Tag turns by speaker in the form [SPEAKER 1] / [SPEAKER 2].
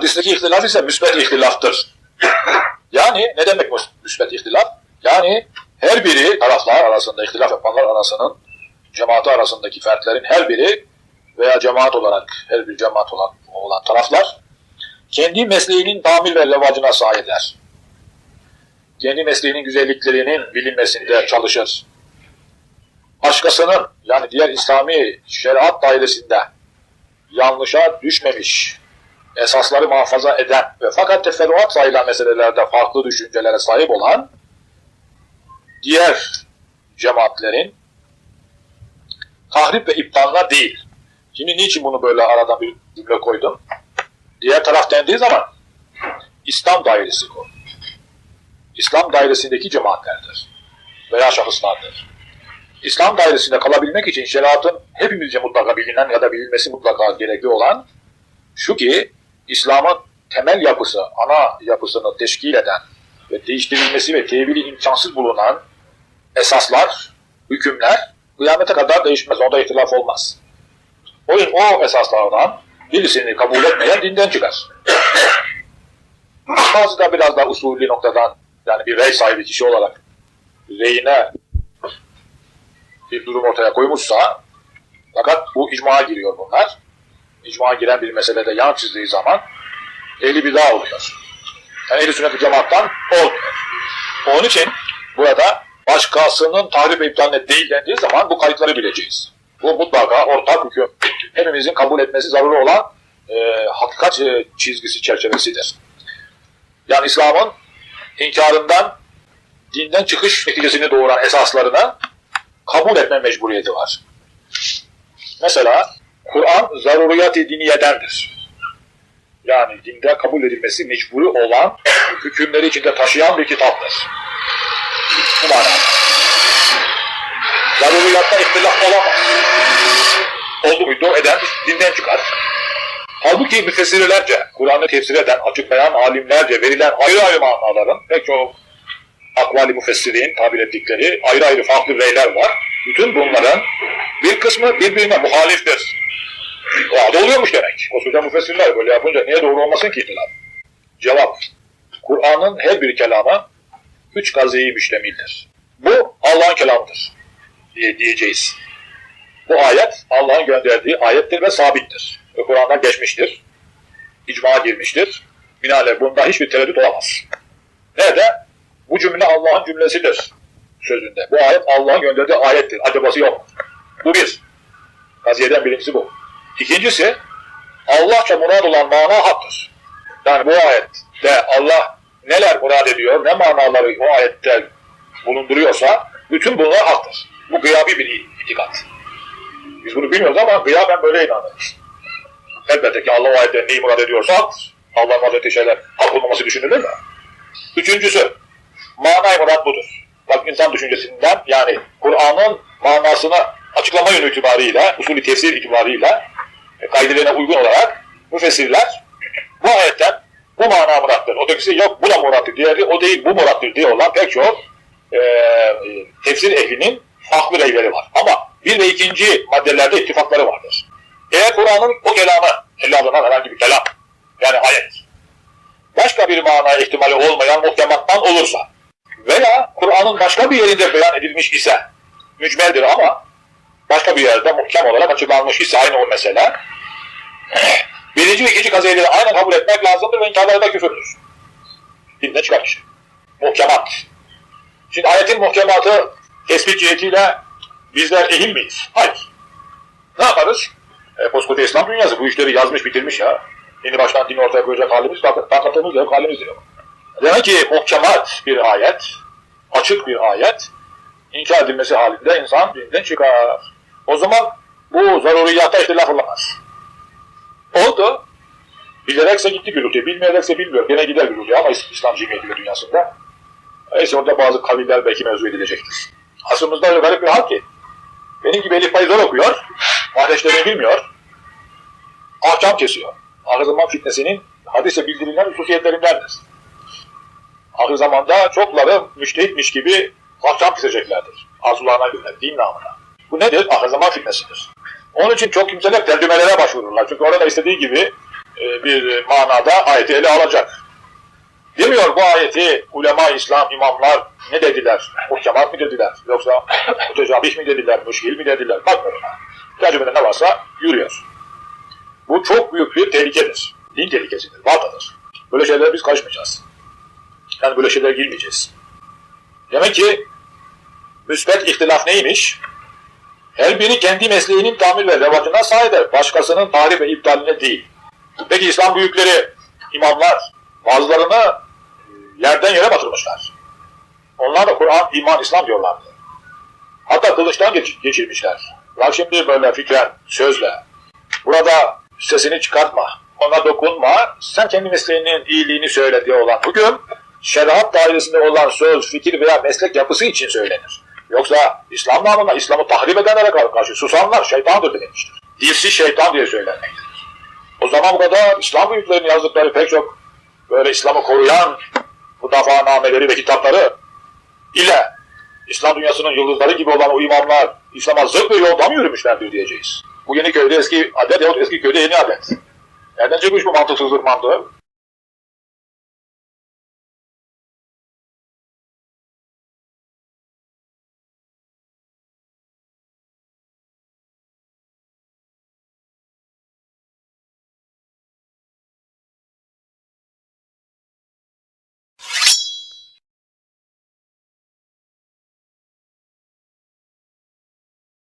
[SPEAKER 1] Hadisteki ihtilaf ise müsbet ihtilaftır. Yani ne demek müsbet ihtilaf? Yani her biri taraflar arasında, ihtilaf yapanlar arasının cemaati arasındaki fertlerin her biri veya cemaat olarak her bir cemaat olan, olan taraflar kendi mesleğinin tamir ve levacına sahipler. Kendi mesleğinin güzelliklerinin bilinmesinde çalışır. Başkasının yani diğer İslami şeriat dairesinde yanlışa düşmemiş, esasları muhafaza eden ve fakat teferruat sayılan meselelerde farklı düşüncelere sahip olan diğer cemaatlerin tahrip ve iptalına değil. Şimdi niçin bunu böyle arada bir cümle koydum? Diğer taraf dendiği zaman İslam dairesi bu. İslam dairesindeki cemaatlerdir veya şahıslardır. İslam dairesinde kalabilmek için şeriatın hepimizce mutlaka bilinen ya da bilinmesi mutlaka gerekli olan şu ki İslam'ın temel yapısı, ana yapısını teşkil eden ve değiştirilmesi ve tevili imkansız bulunan esaslar, hükümler kıyamete kadar değişmez. Onda ihtilaf olmaz. O yüzden o esaslardan birisini kabul etmeyen dinden çıkar. Bazı da biraz daha usulü noktadan yani bir rey sahibi kişi olarak reyine bir durum ortaya koymuşsa fakat bu icmaya giriyor bunlar. İcmaya giren bir meselede yan çizdiği zaman ehli bir daha oluyor. Yani ehli sünnet cemaattan olmuyor. Onun için burada başkasının tahrip iptaline değil dendiği zaman bu kayıtları bileceğiz. Bu mutlaka ortak hüküm. Hepimizin kabul etmesi zaruri olan e, hakikat e, çizgisi çerçevesidir. Yani İslam'ın inkarından dinden çıkış neticesini doğuran esaslarına kabul etme mecburiyeti var. Mesela Kur'an zaruriyat-i diniyedendir. Yani dinde kabul edilmesi mecburi olan hükümleri içinde taşıyan bir kitaptır. Bu manada. Zaruriyatta ihtilaf olamaz. Oldu muydu eden dinden çıkar. Halbuki müfessirlerce, Kur'an'ı tefsir eden, açıklayan alimlerce verilen ayrı ayrı manaların pek çok akvali müfessirin tabir ettikleri ayrı ayrı farklı reyler var. Bütün bunların bir kısmı birbirine muhaliftir. O adı oluyormuş demek. Koskoca müfessirler böyle yapınca niye doğru olmasın ki itilar? Cevap. Kur'an'ın her bir kelamı üç gazeyi müştemildir. Bu Allah'ın kelamıdır diye diyeceğiz. Bu ayet Allah'ın gönderdiği ayettir ve sabittir. Ve Kur'an'dan geçmiştir. İcmaya girmiştir. Binaenaleyh bunda hiçbir tereddüt olamaz. Nerede? Bu cümle Allah'ın cümlesidir sözünde. Bu ayet Allah'ın gönderdiği ayettir. Acabası yok. Bu bir. Kaziyeden birincisi bu. İkincisi Allahça murad olan mana haktır. Yani bu ayette Allah neler murad ediyor, ne manaları o ayette bulunduruyorsa bütün bunlar haktır. Bu gıyabi bir itikat. Biz bunu bilmiyoruz ama gıyaben böyle inanırız. Elbette ki Allah o ayette neyi murad ediyorsa haktır. Allah'ın murad şeyler hak olmaması düşünülür mü? Üçüncüsü, manay murad budur. Bak insan düşüncesinden yani Kur'an'ın manasını açıklama yönü itibariyle, usulü tefsir itibariyle e, kaidelerine uygun olarak müfessirler bu ayetten bu mana murattır. Ötekisi yok bu da murattır. Diğeri o değil bu murattır diye olan pek çok e, tefsir ehlinin farklı reyleri var. Ama bir ve ikinci maddelerde ittifakları vardır. Eğer Kur'an'ın o kelamı, elle alınan herhangi bir kelam, yani ayet, başka bir mana ihtimali olmayan muhtemattan olursa veya Kur'an'ın başka bir yerinde beyan edilmiş ise mücmeldir ama başka bir yerde muhkem olarak açıklanmış ise aynı o mesele birinci ve ikinci kazeyeleri aynı kabul etmek lazımdır ve inkarları da küfürdür. Dinden çıkar işte. Muhkemat. Şimdi ayetin muhkematı tespit cihetiyle bizler ehil miyiz? Hayır. Ne yaparız? E, koskoca İslam dünyası bu işleri yazmış bitirmiş ya. Yeni baştan dini ortaya koyacak halimiz, takatımız yok, halimiz yok. Demek ki muhkemat bir ayet, açık bir ayet, inkar edilmesi halinde insan dinden çıkar. O zaman bu zaruriyatta ihtilaf olamaz. Oldu. Bilerekse gitti gürültü, bilmeyerekse bilmiyor. Gene gider gürültü ama İslam cemiyeti ve dünyasında. Neyse orada bazı kaviller belki mevzu edilecektir. Aslımızda öyle garip bir hal ki. Benim gibi Elif zor okuyor, ateşlerini bilmiyor, ahkam kesiyor. Ahir zaman fitnesinin hadise bildirilen hususiyetlerindendir. Ahir zamanda çokları müştehitmiş gibi ahkam keseceklerdir. Arzularına göre, din namına. Bu nedir? Ahir zaman fitnesidir. Onun için çok kimseler tercümelere başvururlar. Çünkü orada istediği gibi e, bir manada ayeti ele alacak. Demiyor bu ayeti ulema İslam imamlar ne dediler? Muhkemat mı dediler? Yoksa mütecabih mi dediler? Müşkil mi dediler? Bakmıyorum. Tercümede ne varsa yürüyor. Bu çok büyük bir tehlikedir. Din tehlikesidir, vatadır. Böyle şeylere biz karışmayacağız. Yani böyle şeylere girmeyeceğiz. Demek ki müsbet ihtilaf neymiş? Her biri kendi mesleğinin tamir ve revacına sahip, başkasının tarih ve iptaline değil. Peki İslam büyükleri, imamlar bazılarını e, yerden yere batırmışlar. Onlar da Kur'an, iman, İslam diyorlardı. Hatta kılıçtan geç- geçirmişler. Bak şimdi böyle fikren, sözle. Burada sesini çıkartma, ona dokunma, sen kendi mesleğinin iyiliğini söyle diye olan hüküm, şeriat dairesinde olan söz, fikir veya meslek yapısı için söylenir. Yoksa İslam namına İslam'ı tahrip edenlere karşı susanlar şeytandır denilmiştir. Dilsiz şeytan diye söylenmektedir. O zaman bu kadar İslam büyüklerinin yazdıkları pek çok böyle İslam'ı koruyan müdafaa-nameleri ve kitapları ile İslam dünyasının yıldızları gibi olan o imamlar İslam'a zıt bir yolda mı yürümüşlerdir diyeceğiz. Bu yeni köyde eski adet yahut eski köyde yeni adet. Nereden çıkmış bu mantıksızlık mantığı?